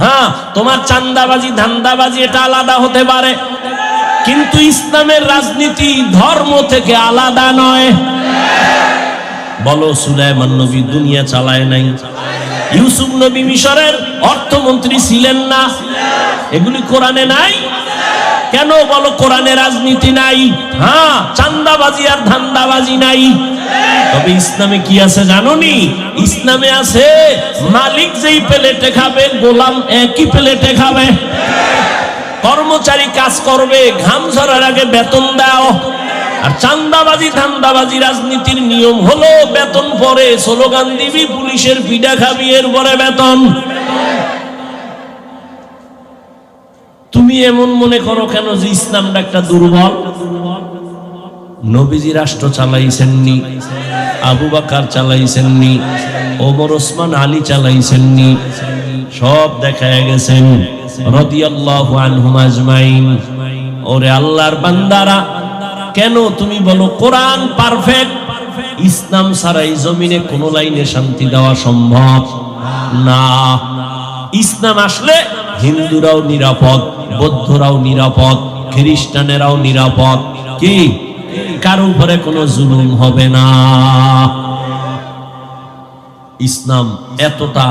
হ্যাঁ তোমার চান্দাবাজি, ধান্দাবাজি এটা আলাদা হতে পারে। কিন্তু ইসলামের রাজনীতি ধর্ম থেকে আলাদা নয়। বলো, সুলাইমান নবী দুনিয়া চালায় নাই। ইউসুফ নবী মিশরের অর্থমন্ত্রী ছিলেন না। এগুলি কোরআনে নাই? কেন বলো, কোরআনে রাজনীতি নাই? হ্যাঁ চান্দাবাজি আর ধান্দাবাজি নাই। তবে ইসলামে কি আছে জানোনি? ইসলামে আছে, মালিক যেই প্লেটে খাবে, গোলাম একই প্লেটে খাবে। কর্মচারী কাজ করবে, ঘাম ঝরার আগে বেতন দাও। আর চান্দাবাজি, ধান্দাবাজি রাজনীতির নিয়ম হলো, বেতন পরে স্লোগান দিবি, পুলিশের পিডা খাবি, এরপরে বেতন। তুমি এমন মনে করো কেন যে ইসলামটা একটা দুর্বল? নবীজি রাষ্ট্র চালাইছেননি, আবু বাকার চালাইছেননি, ওমর ওসমান আলী চালাইছেননি, সব দেখায় গেছেন আনহুম আজমাইন। ওরে আল্লাহর বান্দারা, কেন তুমি বলো কোরআন পারফেক্ট? ইসলাম ছাড়াই জমিনে কোন লাইনে শান্তি দেওয়া সম্ভব না। ইসলাম আসলে হিন্দুরাও নিরাপদ, বৌদ্ধরাও নিরাপদ, খ্রিস্টানেরাও নিরাপদ। কি কারো উপরে কোনো জুলুম হবে না ইসলাম এতটা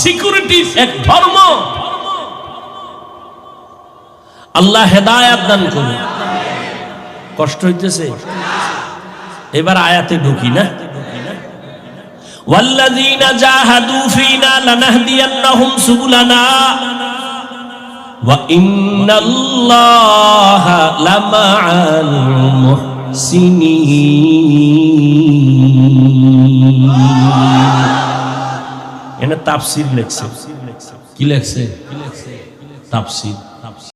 সিকিউরিটি এক ধর্ম আল্লাহ হেদায়াত দান করুন কষ্ট হইতেছে এবার আয়াতে ঢুকি না والذين جاهدوا فينا لنهدينهم سبلنا وإن الله لمع المحسنين এনে তাফসীর লেখছে কি লেখছে তাফসীর